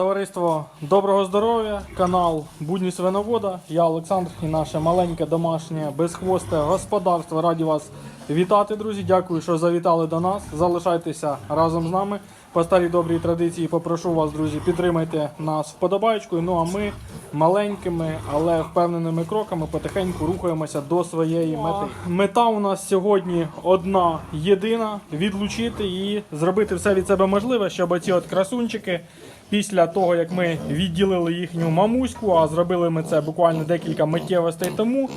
Товариство доброго здоров'я, канал Будні свиновода. Я Олександр і наше маленьке домашнє безхвосте господарство. Раді вас вітати, друзі. Дякую, що завітали до нас. Залишайтеся разом з нами. По старій добрій традиції попрошу вас, друзі, підтримайте нас вподобайкою. Ну а ми маленькими, але впевненими кроками потихеньку рухаємося до своєї мети. Мета у нас сьогодні одна єдина відлучити і зробити все від себе можливе, щоб оці от красунчики. Після того, як ми відділили їхню мамуську, а зробили ми це буквально декілька миттєвостей тому,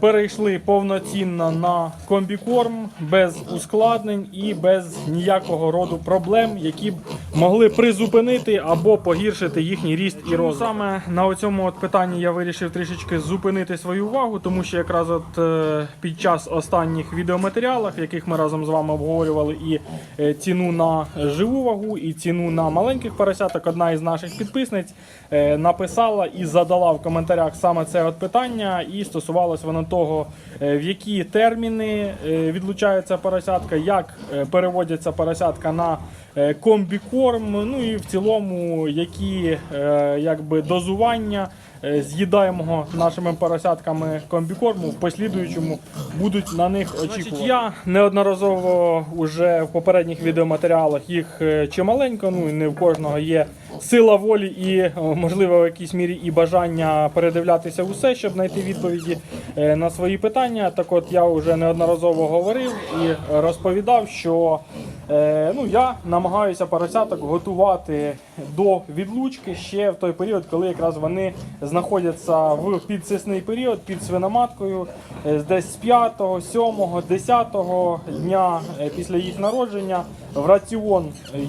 перейшли повноцінно на комбікорм без ускладнень і без ніякого роду проблем, які б могли призупинити або погіршити їхній ріст і розвиток. Саме на цьому питанні я вирішив трішечки зупинити свою увагу, тому що якраз от е, під час останніх відеоматеріалів, яких ми разом з вами обговорювали і е, ціну на живу вагу, і ціну на маленьких поросяток, одна із наших підписниць е, написала і задала в коментарях саме це от питання, і стосувалось воно того, е, в які терміни е, відлучається поросятка, як е, переводяться поросятка на комбікорм, ну і в цілому які якби дозування з'їдаємого нашими поросятками комбікорму в послідуючому будуть на них очікувати. Я неодноразово вже в попередніх відеоматеріалах їх чималенько, ну і не в кожного є сила волі і е, можливо в якійсь мірі і бажання передивлятися усе, щоб знайти відповіді е, на свої питання. Так от я вже неодноразово говорив і розповідав, що Е, ну, я намагаюся поросяток готувати до відлучки ще в той період, коли якраз вони знаходяться в підсисний період під свиноматкою, десь з 5, 7, 10 дня після їх народження. В раціон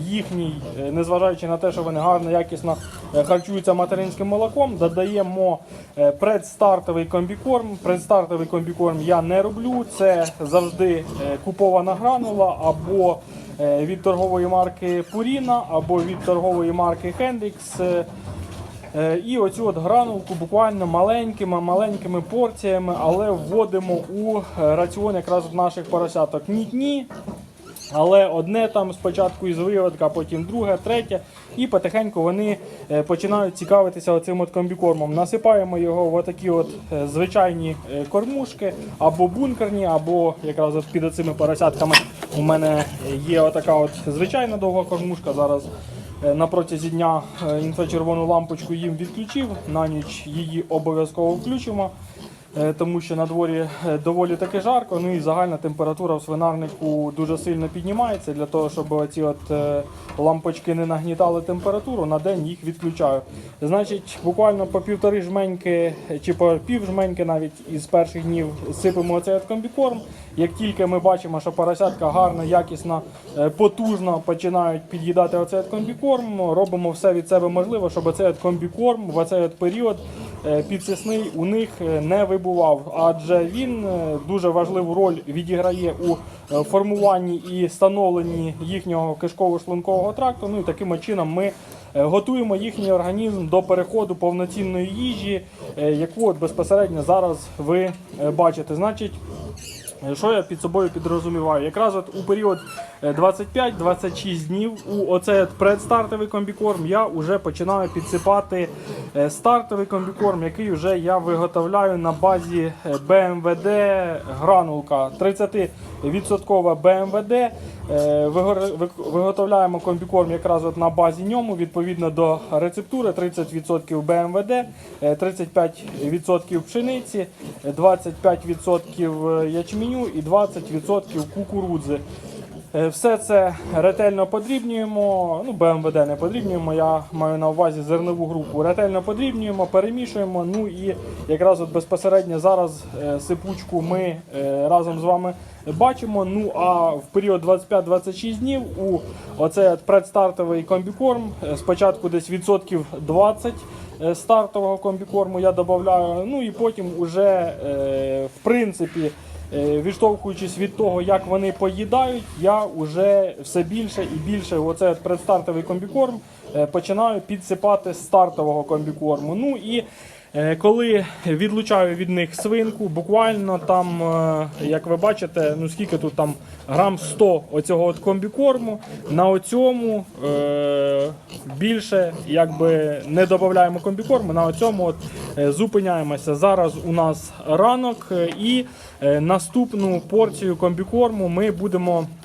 їхній, е, незважаючи на те, що вони гарно, якісно е, харчуються материнським молоком, додаємо е, предстартовий комбікорм. Предстартовий комбікорм я не роблю. Це завжди е, купована гранула або е, від торгової марки Purina, або від торгової марки Hendrix. Е, Е, І оцю от гранулку буквально маленькими маленькими порціями, але вводимо у е, раціон якраз в наших поросяток. Ні-ні, але одне там спочатку із виводка, потім друге, третє, і потихеньку вони е, починають цікавитися оцим от комбікормом. Насипаємо його в отакі от е, звичайні е, кормушки, або бункерні, або якраз от під оцими поросятками у мене є отака от звичайна довга кормушка. Зараз на протязі дня інфрачервону лампочку їм відключив. На ніч її обов'язково включимо. Е, тому що на дворі е, доволі таки жарко. Ну і загальна температура в свинарнику дуже сильно піднімається. Для того, щоб ці от е, лампочки не нагнітали температуру, на день їх відключаю. Значить, буквально по півтори жменьки чи по пів жменьки навіть із перших днів сипемо оцей от комбікорм. Як тільки ми бачимо, що поросятка гарно, якісно, потужно починають під'їдати оцей от комбікорм, робимо все від себе можливе, щоб оцей комбікорм в оцей період підсисний у них е, не вибував, адже він е, дуже важливу роль відіграє у е, формуванні і становленні їхнього кишково-шлункового тракту. Ну і таким чином ми е, готуємо їхній організм до переходу повноцінної їжі, е, яку от безпосередньо зараз ви е, бачите. Значить. Е, Що я під собою підрозуміваю? Якраз от у період е, 25-26 днів у оцей предстартовий комбікорм я вже починаю підсипати е, стартовий комбікорм, який вже я виготовляю на базі е, БМВД гранулка 30% БМВД. Е, Виготовляємо комбікорм якраз от на базі ньому, відповідно до рецептури 30% БМВД, е, 35% пшениці, е, 25% ячменю і 20% кукурудзи. Е, Все це ретельно подрібнюємо. Ну, БМВД не подрібнюємо, я маю на увазі зернову групу. Ретельно подрібнюємо, перемішуємо. Ну і якраз от безпосередньо зараз е, сипучку ми е, разом з вами бачимо. Ну а в період 25-26 днів у оцей предстартовий комбікорм спочатку десь відсотків 20 е, стартового комбікорму я додаю. Ну і потім уже в принципі. Е, Відштовхуючись від того, як вони поїдають, я вже все більше і більше оце предстартовий комбікорм е, починаю підсипати стартового комбікорму. Ну і Коли відлучаю від них свинку, буквально там, е, як ви бачите, ну скільки тут там грам 100 оцього от комбікорму, на оцьому е, більше якби не додаємо комбікорму, на оцьому от е, зупиняємося. Зараз у нас ранок е, і е, наступну порцію комбікорму ми будемо е,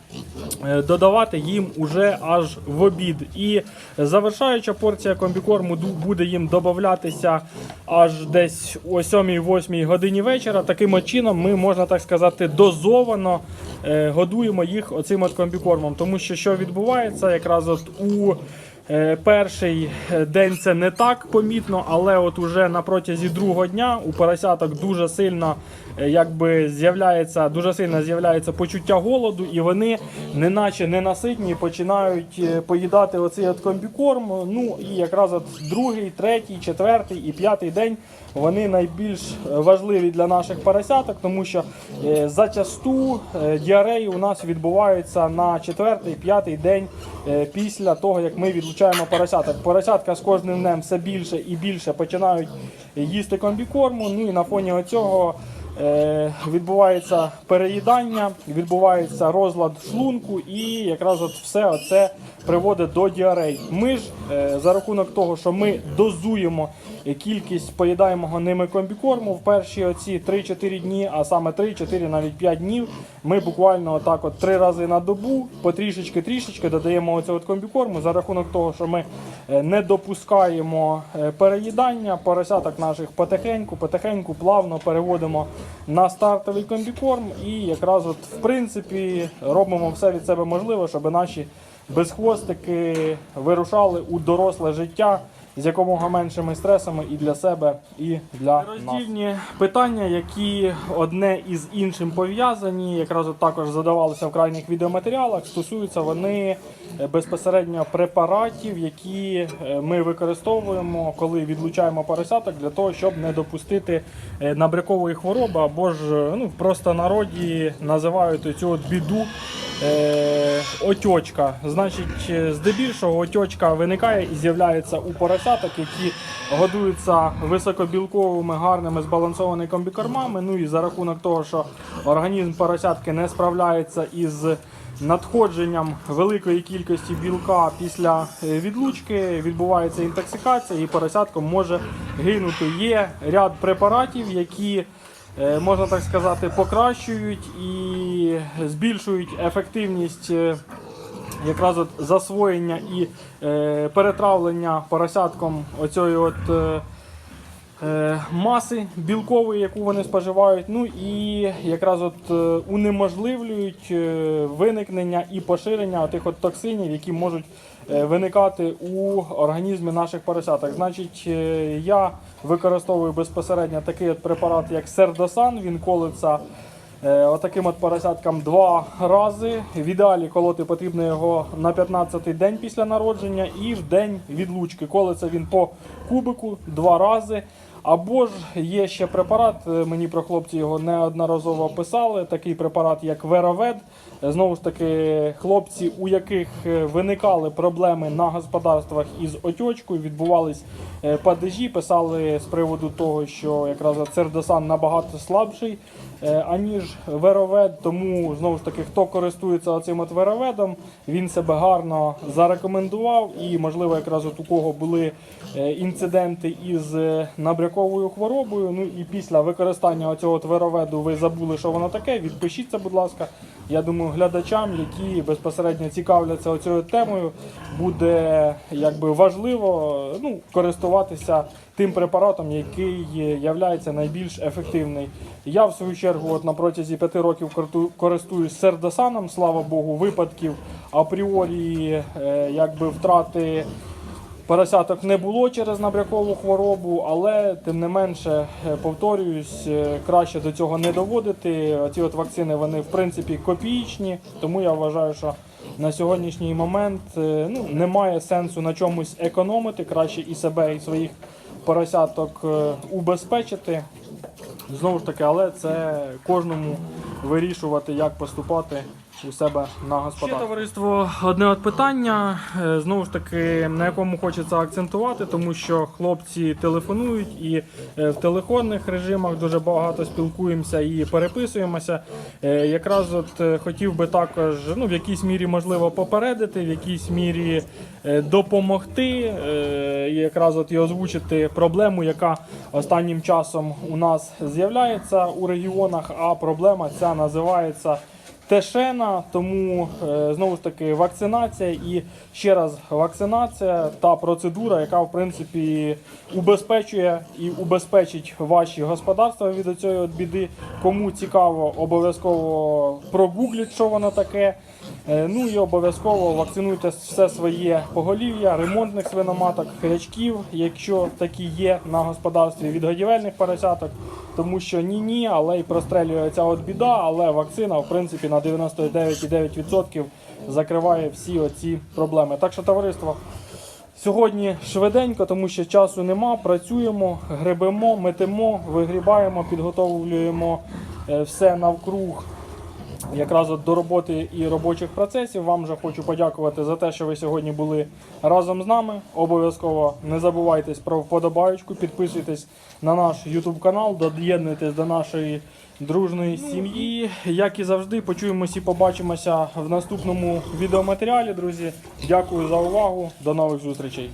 додавати їм уже аж в обід. І завершаюча порція комбікорму буде їм додатися аж десь о 7-8 годині вечора. Таким чином ми, можна так сказати, дозовано е, годуємо їх оцим от комбікормом. Тому що що відбувається, якраз от у Е, Перший е, день це не так помітно, але от уже на протязі другого дня у поросяток дуже сильно е, якби з'являється дуже сильно з'являється почуття голоду, і вони, неначе ненаситні, починають е, поїдати оцей от комбікорм. Ну і якраз от другий, третій, четвертий і п'ятий день вони найбільш е, важливі для наших поросяток, тому що е, зачасту е, діареї у нас відбуваються на четвертий, п'ятий день після того, як ми відлучаємо поросяток. Поросятка з кожним днем все більше і більше починають їсти комбікорму. Ну і на фоні цього відбувається переїдання, відбувається розлад шлунку, і якраз от все це приводить до діарей. Ми ж за рахунок того, що ми дозуємо кількість поїдаємого ними комбікорму в перші оці 3-4 дні, а саме 3-4, навіть 5 днів, ми буквально отак от три рази на добу потрішечки-трішечки додаємо оцього комбікорму за рахунок того, що ми е, не допускаємо е, переїдання. Поросяток наших потихеньку, потихеньку, плавно переводимо на стартовий комбікорм. І якраз от в принципі робимо все від себе можливе, щоб наші безхвостики вирушали у доросле життя з якомога меншими стресами і для себе, і для роздільні питання, які одне із іншим пов'язані, якраз також задавалися в крайніх відеоматеріалах. Стосуються вони е, безпосередньо препаратів, які е, ми використовуємо, коли відлучаємо поросяток, для того, щоб не допустити е, набрякової хвороби, або ж ну, в простонароді називають цю от біду. Е, отьочка. Значить, е, здебільшого отьочка виникає і з'являється у поросяток, які годуються високобілковими, гарними збалансованими комбікормами. Ну і за рахунок того, що організм поросятки не справляється із надходженням великої кількості білка після е, відлучки, відбувається інтоксикація і поросятко може гинути. Є ряд препаратів, які можна так сказати, покращують і збільшують ефективність е, якраз от засвоєння і е, перетравлення поросятком оцієї от. Е, маси білкової, яку вони споживають. Ну і якраз от е, унеможливлюють е, виникнення і поширення тих от токсинів, які можуть виникати у організмі наших поросяток. Значить, я використовую безпосередньо такий от препарат, як Сердосан. Він колиться. Отаким от поросяткам два рази. В ідеалі колоти потрібно його на 15-й день після народження і в день відлучки. Колиться він по кубику два рази. Або ж є ще препарат, е, мені про хлопці його неодноразово писали. Такий препарат, як Веровед. Е, Знову ж таки, хлопці, у яких е, виникали проблеми на господарствах із отьочкою, відбувались падежі, писали з приводу того, що якраз цердосан набагато слабший, аніж веровед. Тому знову ж таки, хто користується оцим от вероведом, він себе гарно зарекомендував. І, можливо, якраз от у кого були інциденти із е, набряковою хворобою. Ну і після використання оцього от вероведу ви забули, що воно таке. Відпишіться, будь ласка. Я думаю, глядачам, які безпосередньо цікавляться оцією темою, буде якби важливо ну, користуватися тим препаратом, який є найбільш ефективний. Я в свою чергу, от на протязі п'яти років користуюсь сердосаном, слава Богу, випадків апріорі е, якби втрати. Поросяток не було через набрякову хворобу, але тим не менше, е, повторююсь, е, краще до цього не доводити. Ці от вакцини вони в принципі копієчні, тому я вважаю, що на сьогоднішній момент е, ну, немає сенсу на чомусь економити, краще і себе, і своїх поросяток убезпечити. Знову ж таки, але це кожному вирішувати, як поступати у себе на господарстві. Ще товариство, одне от питання, е, знову ж таки, на якому хочеться акцентувати, тому що хлопці телефонують і е, в телефонних режимах дуже багато спілкуємося і переписуємося. Е, Якраз от хотів би також ну, в якійсь мірі можливо попередити, в якійсь мірі допомогти, і якраз от і озвучити проблему, яка останнім часом у нас з'являється у регіонах, а проблема ця називається. Тешена, тому е, знову ж таки вакцинація і ще раз вакцинація та процедура, яка в принципі убезпечує і убезпечить ваші господарства від цієї біди. Кому цікаво, обов'язково прогугліть, що воно таке. Е, Ну і обов'язково вакцинуйте все своє поголів'я, ремонтних свиноматок, хрячків, якщо такі є на господарстві від годівельних поросяток. Тому що ні, ні, але й прострелює ця от біда, але вакцина, в принципі, на 99,9% закриває всі оці проблеми. Так що, товариство, сьогодні швиденько, тому що часу нема. Працюємо, гребемо, метемо, вигрібаємо, підготовлюємо е, все навкруг якраз от до роботи і робочих процесів. Вам же хочу подякувати за те, що ви сьогодні були разом з нами. Обов'язково не забувайтесь про вподобаючку, підписуйтесь на наш YouTube канал, доєднуйтесь до нашої дружної сім'ї. Як і завжди, почуємося і побачимося в наступному відеоматеріалі, друзі. Дякую за увагу. До нових зустрічей.